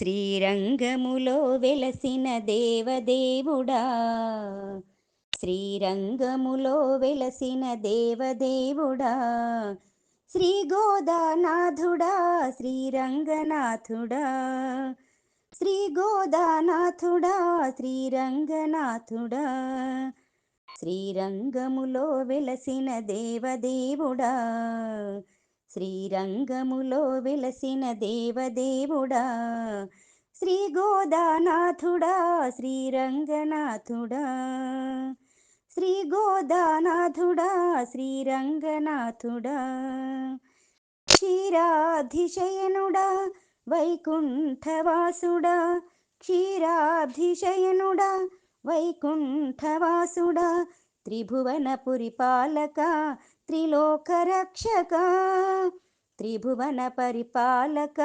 శ్రీరంగములో వెలసిన దేవదేవుడా. శ్రీరంగములో వెలసిన దేవదేవుడా. శ్రీ గోదానాథుడా శ్రీరంగనాథుడా. శ్రీ గోదానాథుడా శ్రీరంగనాథుడా. శ్రీరంగములో వెలసిన దేవదేవుడా. శ్రీరంగములో వెలసిన దేవదేవుడా శ్రీ గోదానాథుడా శ్రీరంగనాథుడా శ్రీ గోదానాథుడా శ్రీరంగనాథుడా క్షీరాధిశయనుడా వైకుంఠవాసుడా క్షీరాధిశయనుడా వైకుంఠవాసుడా త్రిభువన పురిపాలక త్రిలోకరక్షక త్రిభువన పరిపాలక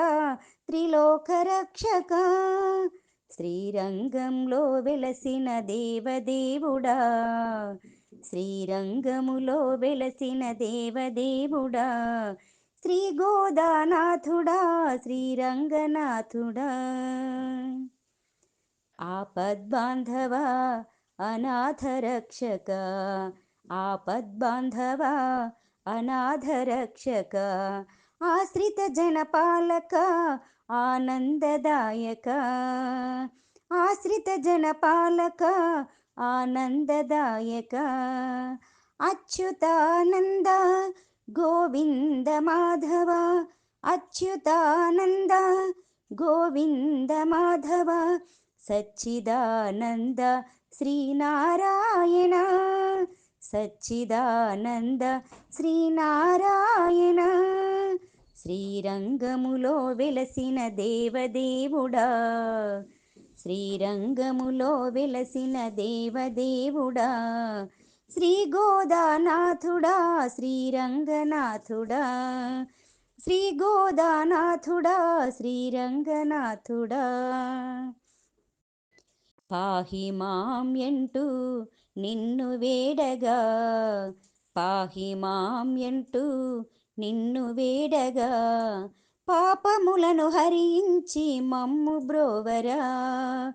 త్రిలోకరక్షక. శ్రీరంగంలో వెలసిన దేవదేవుడా శ్రీరంగములో వెలసిన దేవదేవుడా శ్రీ గోదానాథుడా శ్రీరంగనాథుడా. ఆపద్బాంధవ అనాథరక్షక ఆపద్బాంధవ అనాథరక్షక ఆశ్రిత జనపాలక ఆనందదాయక. ఆశ్రిత జనపాలక ఆనందదాయక. అచ్యుతానంద గోవింద మాధవ అచ్యుతానంద గోవింద మాధవ సచ్చిదానంద శ్రీనారాయణ. సచ్చిదానంద శ్రీనారాయణ. శ్రీరంగములో వెలసిన దేవదేవుడా. శ్రీరంగములో వెలసిన దేవదేవుడా. శ్రీ గోదానాథుడా శ్రీరంగనాథుడా. శ్రీ గోదానాథుడా శ్రీరంగనాథుడా. పాహి మాం ఎంటూ నిన్ను వేడగా. పాహి మాం ఎంటూ నిన్ను వేడగా. పాపములను హరించి మమ్ము బ్రోవరా.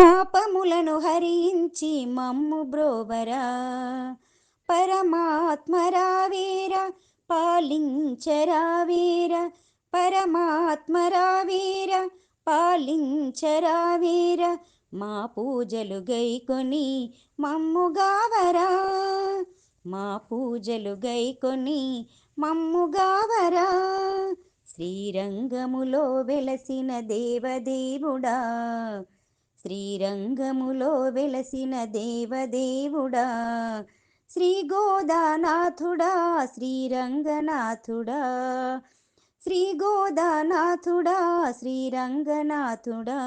పాపములను హరించి మమ్ము బ్రోవరా. పరమాత్మరావేర పాలించరావేర. పరమాత్మరావేర పాలించరావేర. మా పూజలు గైకొని మమ్ముగావరా మా పూజలు గైకొని మమ్ముగావరా శ్రీరంగములో వెలసిన దేవదేవుడా. శ్రీరంగములో వెలసిన దేవదేవుడా. శ్రీ గోదానాథుడా శ్రీరంగనాథుడా శ్రీ గోదానాథుడా శ్రీరంగనాథుడా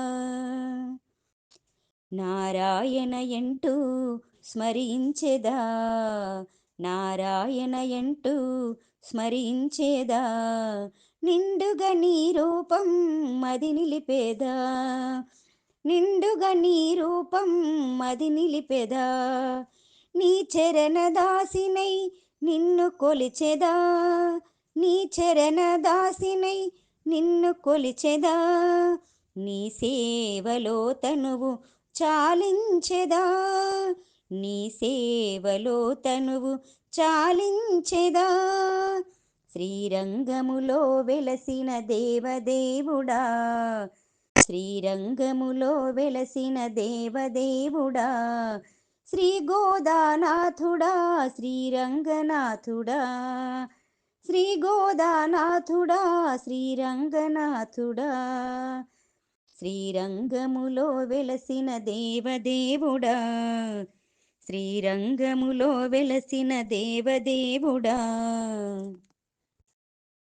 నారాయణ ఎంటూ స్మరించెదా? నారాయణ ఎంటూ స్మరించేదా? నిండుగా నీ రూపం మది నిలిపేదా? నిండుగా నీ రూపం మది నిలిపెదా? నీ చరణ దాసినై నిన్ను కొలిచెదా? నీ చరణ దాసినై నిన్ను కొలిచెదా? నీ సేవలో తనువు చాలించెదా? నీ సేవలో తనువు చాలించెదా? శ్రీరంగములో వెలసిన దేవదేవుడా? శ్రీరంగములో వెలసిన దేవదేవుడా? శ్రీ గోదానాథుడా శ్రీరంగనాథుడా? శ్రీ గోదానాథుడా శ్రీరంగనాథుడా? శ్రీరంగములో వెలసిన దేవదేవుడా. శ్రీరంగములో వెలసిన దేవదేవుడా.